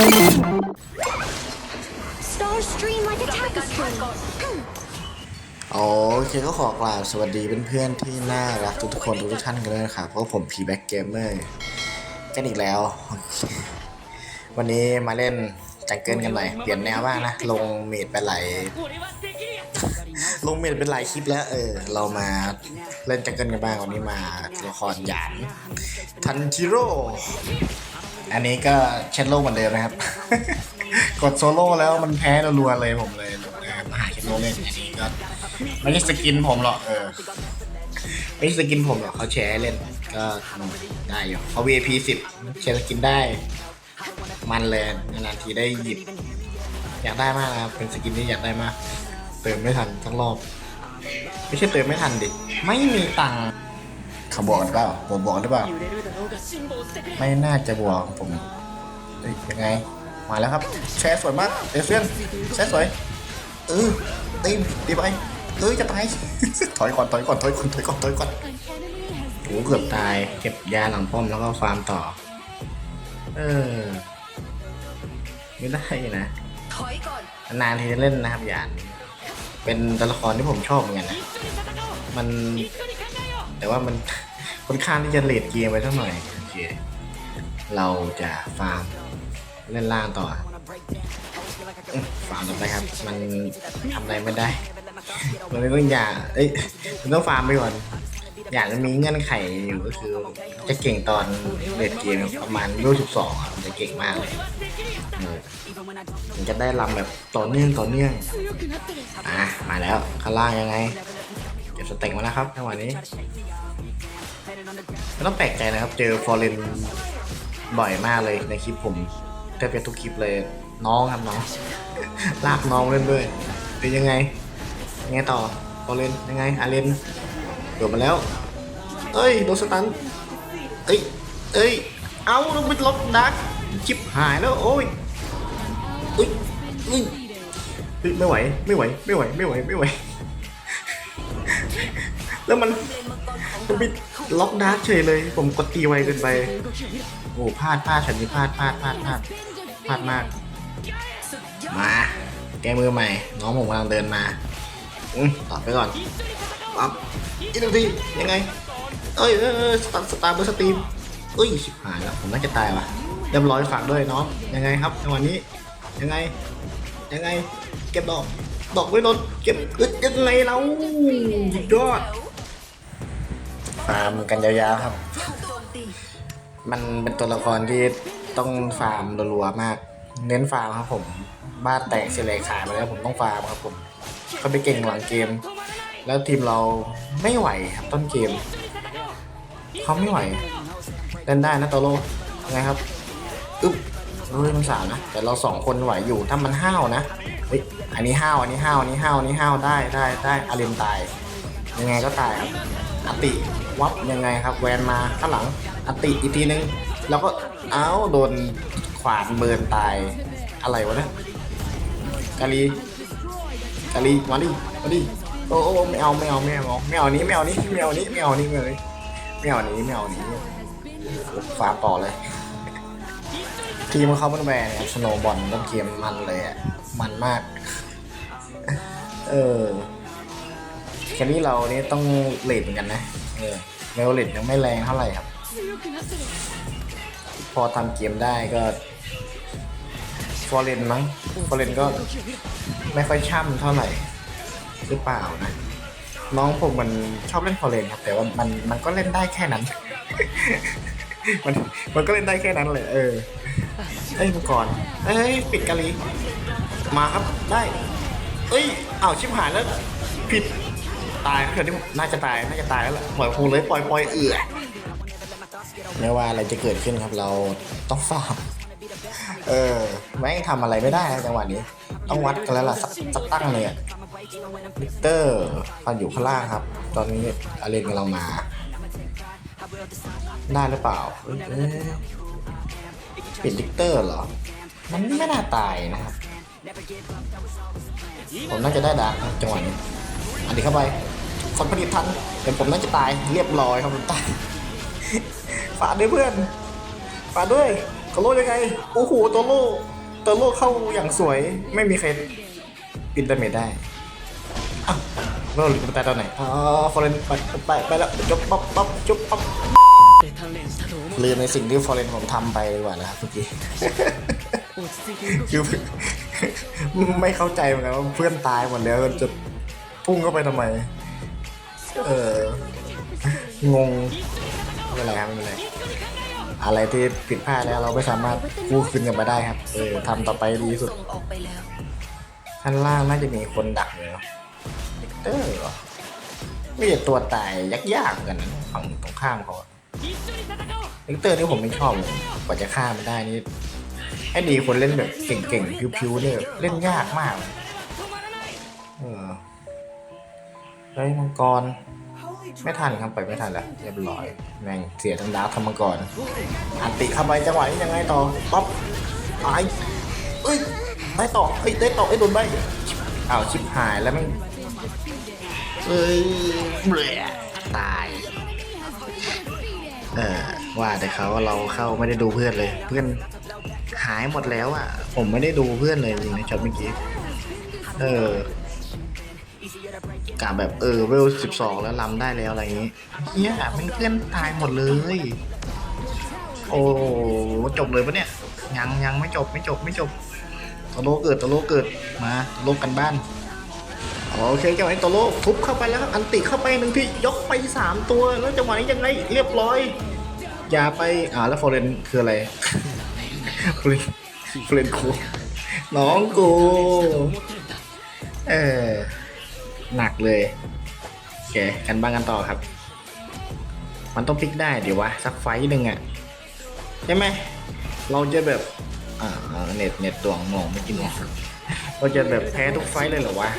Star stream like a tapestry. โอเคก็ขอกล่าวสวัสดีเพื่อนๆที่น่ารักทุกๆคนทุกๆท่านกันด้วยนะครับเพราะผมพีแบ็กเกมเมอร์กันอีกแล้ว วันนี้มาเล่นจังเกิลกันหน่อย เปลี่ยนแนวบ้างนะ ลงเมดไปหลายลงเมดเป็นหลายคลิปแล้วเออ เรามาเล่นจังเกิลกันบ้างวันนี้มาละครหยานทันจิโร่ อันนี้ก็เช็ดโลกเหมือนเดิมนะครับ กดโซโล่แล้วมันแพ้รัวๆเลยผมเลยเออมาหาเช็ดโลกเล่นอันนี้ก็ไม่ใช่สกินผมหรอกเออไม่ใช่สกินผมหรอกเขาแชร์ให้เล่นก็ได้อยู่เขา VIP 10แชร์สกินได้ มันเลยนานทีได้หยิบ อยากได้มากนะครับเป็นสกินที่อยากได้มาก เติมไม่ทันทั้งรอบ ไม่ใช่เติมไม่ทันดิ ไม่มีตังค์เขาบอกหรือเปล่าผมบอกหรือเปล่า ไม่น่าจะบอกผมเอ้ยยังไง มาแล้วครับ แชร์สวยมากเอเซียนแชร์สวย เออตีมตีไปเอ้ยจะตาย ถอยก่อนถอยก่อนถอยก่อนถอยก่อนถอยก่อนโอ้เกือบตายเก็บยาหลังป้อมแล้วก็ฟาร์มต่อ เออ ไม่ได้นะถอยก่อนนานทีจะเล่นนะครับยานเป็นตัวละครที่ผมชอบเหมือนกันนะ มันแต่ว่ามัน ค่อนข้างที่จะเลดเกมไปสักหน่อยโอเคเราจะฟาร์มเล่นล่างต่อฟาร์มต่อไปครับ มันทำอะไรไม่ได้มันต้องอย่าเอ้ยมันต้องฟาร์มไปก่อนอยากจะมีเงื่อนไขอยู่ก็คือจะเก่งตอนเลดเกมประมาณรุ่นสิบสองอะจะเก่งมากเลยมันจะได้ลำแบบต่อเนื่องต่อเนื่องอะมาแล้วข้างล่างยังไงเก็บสเต็กมาแล้วครับจังหวะนี้ ไม่ต้องแปลกใจนะครับ เจอฟอร์เรนบ่อยมากเลยในคลิปผมแทบจะทุกคลิปเลยน้องครับน้อง ลากน้องเล่นด้วยเป็นยังไงยังไงต่อฟอร์เรนยังไงอาเรนโดดมาแล้ว เอ้ยโดนสตันเอ้ยเอ้ยเอาลงไปลบดักชิบหายแล้วโอ้ยเอ้ยอ้ยเฮ้ยไม่ไหวไม่ไหวไม่ไหวไม่ไหวไม่ไหว แล้วมัน มันไปล็อกดาร์กเฉยเลย ผมกดตีไวเกินไป โอ้พลาดพลาดฉันนี่พลาดพลาดพลาดพลาดพลาดมาก มา แก้มือใหม่ น้องผมกำลังเดินมา อืมตอบไปก่อนปั๊บอีกทียังไง เอ้ยเอยเอยสตาร์สตาร์เบอร์สตรีมเอ้ยชิบหายแล้ว ผมน่าจะตายว่ะเรียบร้อยฝากด้วยน้อง ยังไงครับจังหวะนี้ ยังไง ยังไง เก็บดอก ดอกไม่ลดเก็บอึดยังไงเราสุดยอด ฟาร์มกันยาวๆครับ มันเป็นตัวละครที่ต้องฟาร์มรัวๆมาก เน้นฟาร์มครับผม บ้านแตกเสียแหลกขายมาแล้วผมต้องฟาร์มครับผมเขาไปเก่งหลังเกม แล้วทีมเราไม่ไหวครับต้นเกมเขาไม่ไหวเล่นได้นะตโร่ยังไงครับอึ๊บเฮ้ยมันสามนะ แต่เราสองคนไหวอยู่ถ้ามันห้าวนะเฮ้ยอันนี้ห้าวอันนี้ห้าวอันนี้ห้าวอันนี้ห้าวได้ได้ได้อาเรนตายยังไงก็ตายครับ อติวับยังไงครับ แวนมาข้างหลังอติอีกทีนึง แล้วก็เอ้าโดนขวานเบิร์นตายอะไรวะเนี่ยกาลีกาลีมาดิมาดิโอ้โอ้ไม่เอาไม่เอาไม่เอาไม่เอานี้ไม่เอานี้ไม่เอานี้ไม่เอานี้ไม่เอานี้ไม่เอานี้ไม่เอานี้ฟาต่อเลย ทีมเขาเป็นแวนเนี่ยสโนบอลต้นเกมมันเลยอะมันมาก เออ แค่นี้เราเนี่ยต้องเลดเหมือนกันนะเออเมลเลดยังไม่แรงเท่าไหร่ครับ พอทำเกมได้ก็ฟอร์เรนมั้งฟอร์เรนก็ไม่ค่อยช่ำเท่าไหร่หรือเปล่านะ น้องผมมันชอบเล่นฟอร์เรนครับแต่ว่ามันมันก็เล่นได้แค่นั้น มันมันก็เล่นได้แค่นั้นเลยเออเอ้ยมังกรเอ้ยปิดกะลีมาครับได้ เอ้ยอ้าวชิบหายแล้วผิด ตายเพื่อนที่น่าจะตาย น่าจะตายแล้วล่ะปล่อยคงเลยปล่อยปล่อยเอือไม่ว่าอะไรจะเกิดขึ้นครับเราต้องฟาร์มเออแม่งทำอะไรไม่ได้จังหวะนี้ ต้องวัดกันแล้วล่ะสักสักตั้งเลยอะลิเตอร์ฟันอยู่ข้างล่างครับ ตอนนี้อาเรนกำลังมา ได้หรือเปล่าเอ้ยเอ้ยปิดลิเตอร์เหรอ มันไม่น่าตายนะครับ ผมน่าจะได้ดาร์จังหวะนี้ อันนี้เข้าไปคนผลิตทันแต่ผมน่าจะตายเรียบร้อยครับผมตายฝากด้วยเพื่อนฝากด้วยโตโร่ยังไงโอ้โหโตโร่โตโร่เข้าอย่างสวยไม่มีใครปิดดาเมจได้อ้าวเราหลุดมาตายตอนไหนอ๋อฟอร์เรนไปไปไปแล้วจบปั๊บปั๊บจบปั๊บลืมในสิ่งที่ฟอร์เรนผมทำไปดีกว่านะครับเมื่อกี้คือไม่เข้าใจเหมือนกันว่าเพื่อนตายหมดแล้วจะ พุ่งเข้าไปทำไม เออ งงไม่เป็นไรครับไม่เป็นไร อะไรที่ผิดพลาดแล้วเราไม่สามารถกู้คืนกันมาได้ครับ เออทำต่อไปดีที่สุดออกไปแล้ว ข้างล่างน่าจะมีคนดักอยู่เนอะลิกเตอร์เหรอไม่ใช่ตัวตายยากๆเหมือนกันนะฝั่งตรงข้ามเขาอะลิกเตอร์นี่ผมไม่ชอบเลยกว่าจะฆ่ามันได้นี่ให้ดีคนเล่นแบบเก่งๆพิวๆเนี่ยเล่นยากมากเลย ฮ้ยมังกร ไม่ทันครับไปไม่ทันแล้วเรียบร้อยแม่งเสียทั้งดาวทำมังกรอันติเข้าไปจังหวะนี้ยังไงต่อป๊อปตายเอ้ยได้ต่อเอ้ยได้ต่อไอ้ยโดนใบอ้าวชิบหายแล้วแม่งเอ้ยเบื่อตาย เออว่าแต่เขาว่าเราเข้าไม่ได้ดูเพื่อนเลย เพื่อนหายหมดแล้วอะ ผมไม่ได้ดูเพื่อนเลยจริงๆในช็อตเมื่อกี้ เออ กะแบบเออเวลสิบสองแล้วลำได้แล้วอะไรอย่างงี้เฮียมันเพื่อนตายหมดเลย โอ้จบเลยปะเนี่ย ยังยังไม่จบไม่จบไม่จบตโลเกิดตโลเกิดมาโลกกันบ้านโอเคจังหวะนี้ตโลทุบเข้าไปแล้วครับอันติเข้าไปหนึ่งที่ยกไปสามตัวแล้วจังหวะนี้ยังไงเรียบร้อยอย่าไปอ่าแล้วฟอร์เรนคืออะไรฟอร์เรนฟอร์เรนกูน้องกูเออ หนักเลยโอเคกันบ้างกันต่อครับ มันต้องพลิกได้เดี๋ยววะสักไฟหนึ่งอะใช่ไหมเราจะแบบอ่าเน็ตเน็ตตวงงไม่กินหรอเราจะแบบแพ้ทุกไฟเลยเหรอวะ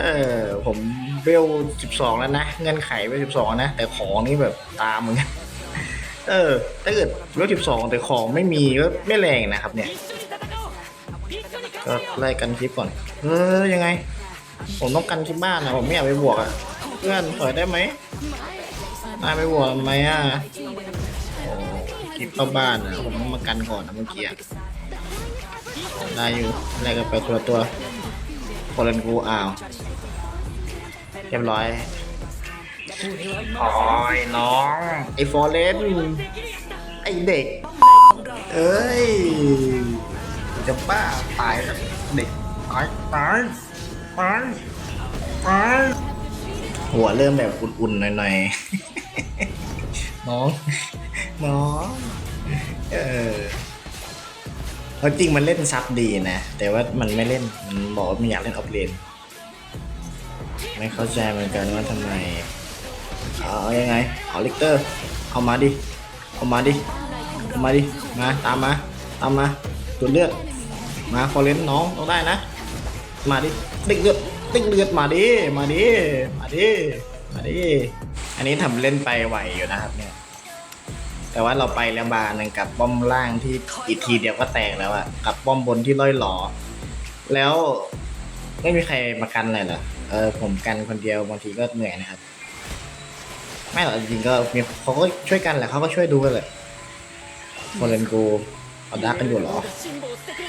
เออผมเบลสิบสองแล้วนะเงินไขไปสิบสองนะ แต่ของนี่แบบตามเหมือนกันเออถ้าเกิดเบลสิบสองแต่ของไม่มีก็ไม่แรงนะครับเนี่ยก็ไล่กันคลิปก่อน เออยังไง ผมต้องกันที่บ้านนะผมไม่อยากไปบวกอะเพื่อนถอยได้ไหมนายไปบวกทำไมอะโอ้คลิปเข้าบ้านอะผมต้องมากันก่อนนะเมื่อกี้ได้อยู่แลกกันไปตัวตัวโคลันกูอ้าวเรียบร้อยโอ้ยน้องไอ้ฟอร์เรนไอ้เด็ก เอ้ยจะบ้าตายแล้วเด็กตายตาย ตายตายหัวเริ่มแบบอุ่นๆหน่อยๆ น้อง น้อง เออเอาจริงมันเล่นซับดีนะ แต่ว่ามันไม่เล่น มันบอกว่าไม่อยากเล่นออฟเลน ไม่เข้าใจเหมือนกันว่าทำไม เอายังไง เอาลิกเตอร์ เอามาดิ เอามาดิ เอามาดิ มา ตามมา ตามมา ตัวเลือดมาฟอร์เรนน้องต้องได้นะ มาดิติ๊กเลือดติ๊กเลือดมาดิมาดิมาดิมาดิอันนี้ทำเล่นไปไหวอยู่นะครับเนี่ย แต่ว่าเราไปแล้วบาหนึ่งกับป้อมล่างที่อีกทีเดียวก็แตกแล้วอะกับป้อมบนที่ล่อยหลอ แล้วไม่มีใครมากันเลยเหรอเออผมกันคนเดียวบางทีก็เหนื่อยนะครับ ไม่หรอกจริงๆก็มีเขาก็ช่วยกันแหละเขาก็ช่วยดูกันแหละฟอร์เรนกูเอาดักกันอยู่หรอ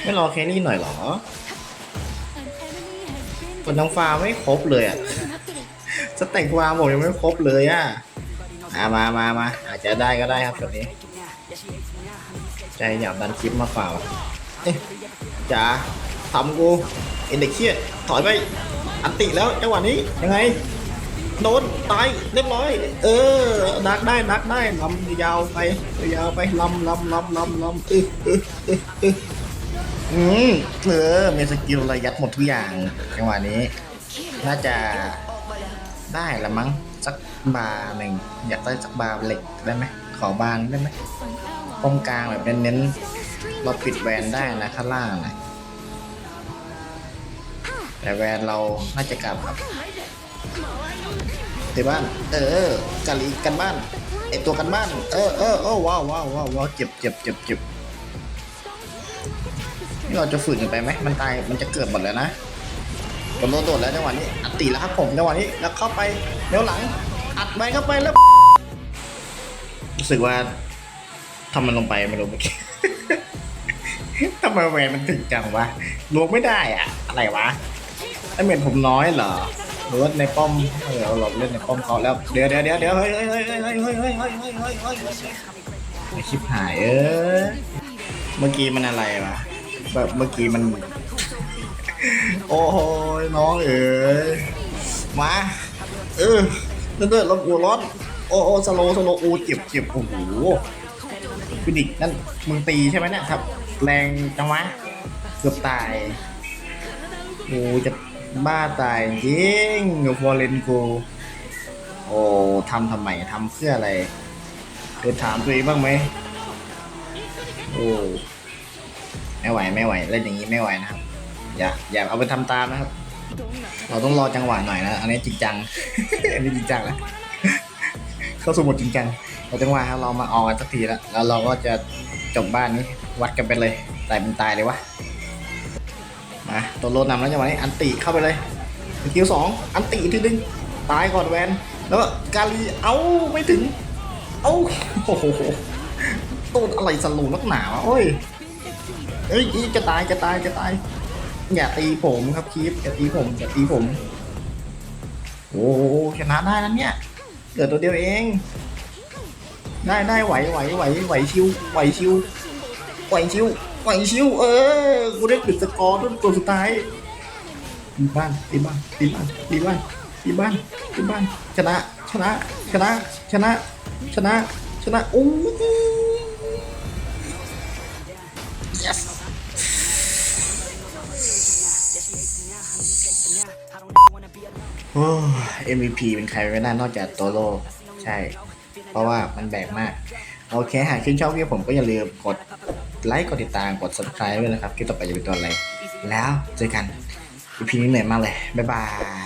ไม่รอแค่นี้หน่อยหรอ คนน้องฟ้าไม่ครบเลยอะสเต็กวาผมยังไม่ครบเลยอะมามามามาอาจจะได้ก็ได้ครับแบบนี้ ใจอยากดันคลิปมาฝ่าวะเอ๊ะจ๋าทำกูเอ็นเด็กเครียดถอยไปอันติแล้วจังหวะนี้ยังไงโดนตายเรียบร้อย เออดักได้ดักได้ลำยาวไปยาวไปลำลำลำลำลำเออเออเออ อืมเออมีสกิลระยัดหมดทุกอย่างจังหวะนี้ น่าจะได้ละมั้งสักบาร์หนึ่งอยากได้สักบาร์เหล็กได้ไหมขอบาร์ได้ไหมตรงกลางแบบเน้นๆเราปิดแวนได้นะข้างล่างนะแต่แวนเราน่าจะกลับครับที่บ้าน เออกะลีกกันบ้านไอตัวกันบ้าน เออเออเออว้าวว้าวว้าวเจ็บเจ็บเจ็บเจ็บ นี่เราจะฝืนกันไปไหมมันตายมันจะเกิดหมดแล้วนะโดนโดดแล้วจังหวะนี้อัดตีแล้วครับผมจังหวะนี้แล้วเข้าไปเลี้ยวหลังอัดไปเข้าไปแล้วรู้สึกว่าทำมันลงไปไม่รู้เมื่อกี้ทำไมแหวนมันถึงจังวะลวงไม่ได้อะอะไรวะไอเหม็นผมน้อยเหรอหรือว่าในป้อมเออเราเล่นในป้อมเขาแล้วเดี๋ยวเดี๋ยวเดี๋ยวเดี๋ยวเฮ้ยเฮ้ยเฮ้ยเฮ้ยเฮ้ยเฮ้ยเฮ้ยเฮ้ยเฮ้ยเฮ้ยเฮ้ยเฮ้ยไอชิบหายเออเมื่อกี้มันอะไรวะ แบบเมื่อกี้มัน โอ้ยน้องเอ๋ยมา เออเลือดลมอัวร้อนโอ้โอ้สโลสโลโอ้เจ็บเจ็บโอ้โหฟินิกนั่นมึงตีใช่ไหมเนี่ยครับ แรงจังวะเกือบตายโอ้จะบ้าตายจริงกับวอลเลนกูโอ้ทำทำไมทำเพื่ออะไรเคยถามตัวเองบ้างไหมโอ้ ไม่ไหวไม่ไหวเล่นอย่างนี้ไม่ไหวนะครับ อย่าอย่าเอาไปทำตามนะครับ เราต้องรอจังหวะหน่อยนะอันนี้จริงจังอันนี้จริงจังแล้วเข้าสู่หมดจริงจังเราจังหวะครับเรามาออกกันสักทีแล้วแล้วเราก็จะจบบ้านนี้วัดกันไปเลยตายเป็นตายเลยวะมาตัวโลดนำแล้วจังหวะนี้อันติเข้าไปเลยสกิลสองอันติอีทีนึงตายก่อนแวนแล้วก็กาลีเอ้าไม่ถึง เอ้าโอ้โหตูดอะไรสลูนักหนาวะโอ้ย เอ้ยอีจะตายจะตายจะตาย อย่าตีผมครับคีฟอย่าตีผมอย่าตีผม โอ้ชนะได้นะเนี่ยเหลือตัวเดียวเอง ได้ได้ไหวไหวไหวไหวชิวไหวชิวไหวชิวไหวชิวเออกูได้ปิดสกอร์ด้วยตัวสุดท้ายตีบ้านตีบ้านตีบ้านตีบ้านตีบ้านตีบ้านชนะชนะชนะชนะชนะชนะโอ้ yes โอ้ MVP เป็นใครไม่ได้นอกจากโตโร่ใช่ เพราะว่ามันแบกมาก โอเค หากชื่นชอบวิดีโอผมก็อย่าลืมกดไลค์ กดติดตาม กด subscribe ด้วยนะครับ คลิปต่อไปจะเป็นตัวอะไร แล้วเจอกัน EP นี้เหนื่อยมากเลย บ๊ายบาย